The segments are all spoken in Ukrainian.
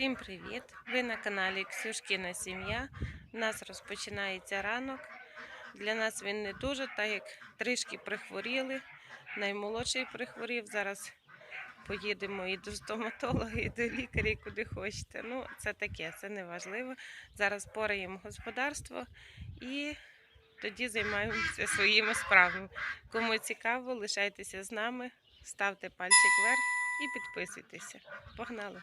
Всім привіт! Ви на каналі Ксюшкіна Сім'я. У нас розпочинається ранок. Для нас він не дуже, так як трішки прихворіли. Наймолодший прихворів. Зараз поїдемо і до стоматолога, і до лікаря, і куди хочете. Ну, це таке, це не важливо. Зараз пораємо господарство і тоді займаємося своїми справами. Кому цікаво, лишайтеся з нами, ставте пальчик вверх і підписуйтеся. Погнали!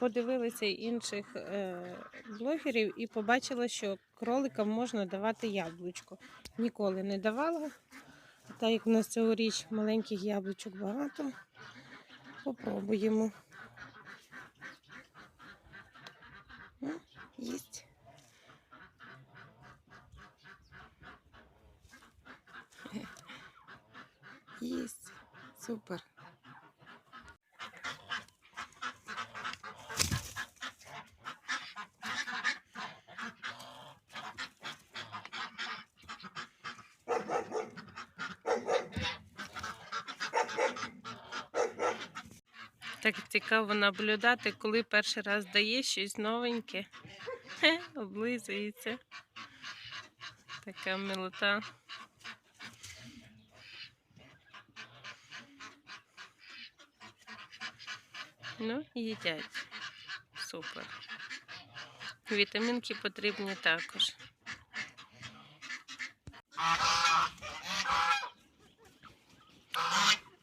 Подивилися інших е, блогерів і побачила, що кроликам можна давати яблучко. Ніколи не давала. Так як в нас цьогоріч маленьких яблучок багато, попробуємо. Їсть. Їсть. Супер. Так цікаво наблюдати, коли перший раз дає щось новеньке. Хе, облизується. Така милота. Ну, їдять. Супер. Вітамінки потрібні також.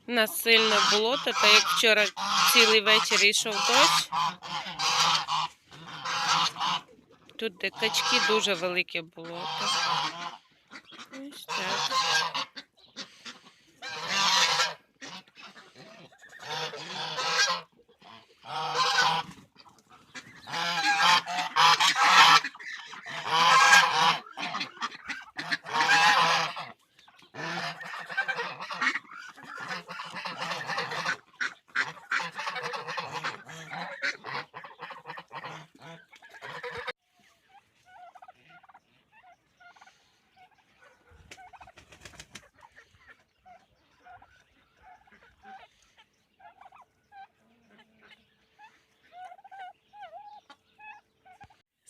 У нас болото, та як вчора цілий вечір йшов дощ. Тут де качки дуже велике було. Ось так.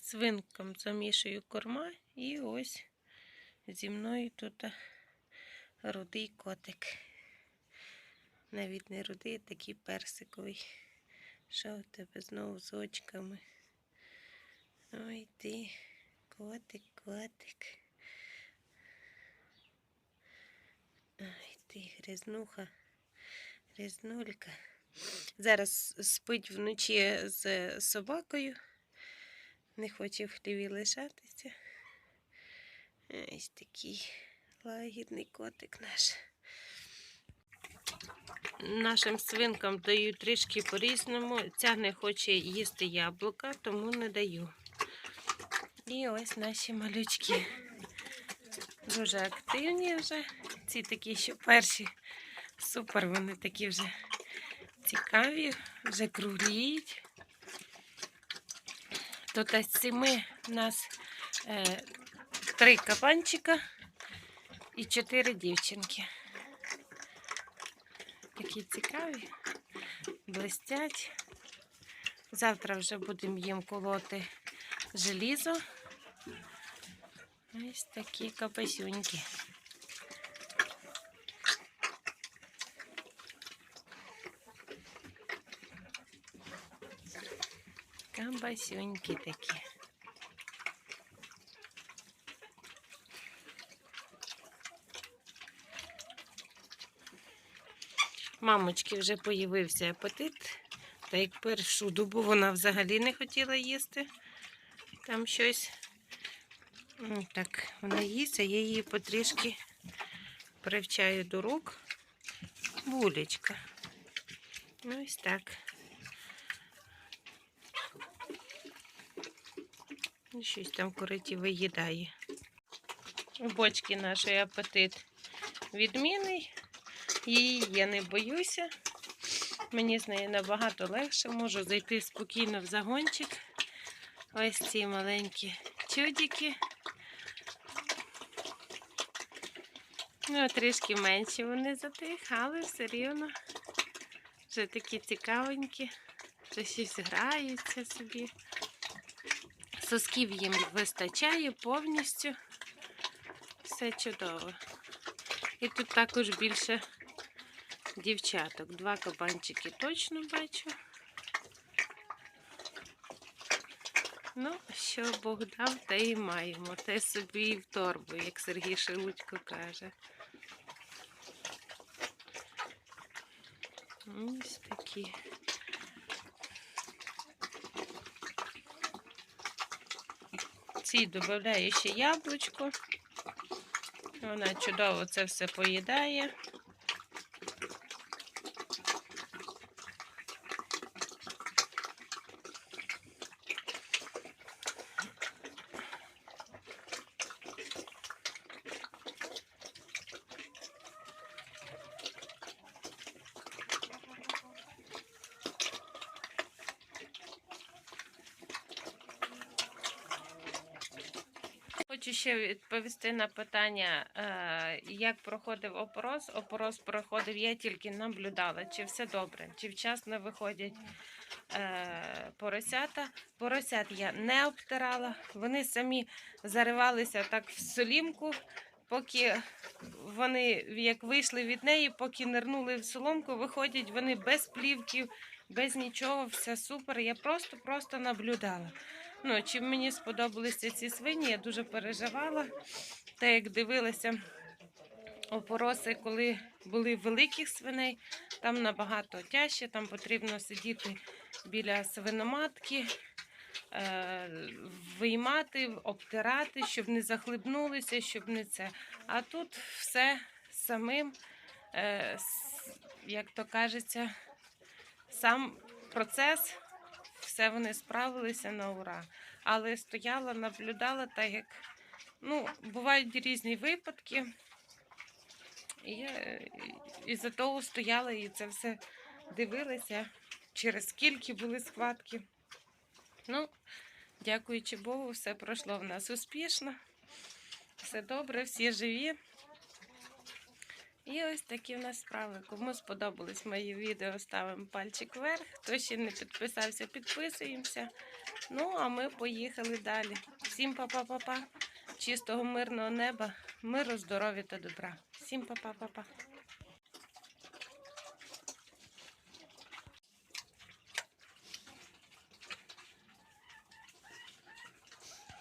Свинкам замішую корма і ось зі мною тут рудий котик. Навіть не рудий, а такий персиковий. Що в тебе знову з очками? Ой ти, котик, котик. Ай ти, грязнуха, грязнулька. Зараз спить вночі з собакою. Не хоче в хліві лишатися. Ось такий лагідний котик наш. Нашим свинкам даю трішки по-різному. Ця не хоче їсти яблука, тому не даю. І ось наші малючки. Дуже активні вже. Ці такі, що перші. Супер, вони такі вже цікаві, вже кругліють. Тут із семи у нас е, три кабанчика і чотири дівчинки. Такі цікаві, блистять. Завтра вже будемо їм колоти желізо. Ось такі капасюньки. Кабасюньки такі. Мамочки вже появився апетит. Та як першу добу вона взагалі не хотіла їсти. Там щось. Так, вона їсть, а я її потрішки привчаю до рук. Булечка. Ну, ось так. Щось там кориті виїдає. У бочки наш апетит відмінний. Її я не боюся. Мені з нею набагато легше. Можу зайти спокійно в загончик. Ось ці маленькі чудики. Ну, трішки менші вони за тих, але все рівно вже такі цікавенькі. вже щось граються собі. Сосків їм вистачає повністю. Все чудово. І тут також більше дівчаток. Два кабанчики точно бачу. Ну, що Бог дав, те і маємо. Те собі і в торбу, як Сергій Шелудько каже. Ось такі. Ці додаю ще яблучко. Вона чудово це все поїдає. Хочу ще відповісти на питання, е, як проходив опорос. Опорос проходив, я тільки наблюдала, чи все добре, чи вчасно виходять е, поросята. Поросят я не обтирала, вони самі заривалися так в солімку, поки вони як вийшли від неї, поки нирнули в соломку, виходять вони без плівків, без нічого, все супер. Я просто-просто наблюдала. Ну, чим мені сподобалися ці свині, я дуже переживала. Та як дивилася опороси, коли були великих свиней, там набагато тяжче, там потрібно сидіти біля свиноматки, е, виймати, обтирати, щоб не захлебнулися, щоб не це. А тут все самим, е, як то кажеться, сам процес все вони справилися на ура. Але стояла, наблюдала, так як ну, бувають різні випадки. І я із-за того стояла і це все дивилася, через скільки були схватки. Ну, дякуючи Богу, все пройшло в нас успішно. Все добре, всі живі. І ось такі в нас справи. Кому сподобались мої відео, ставимо пальчик вверх. Хто ще не підписався, підписуємося. Ну, а ми поїхали далі. Всім па-па-па-па. Чистого мирного неба, миру, здоров'я та добра. Всім па-па-па-па.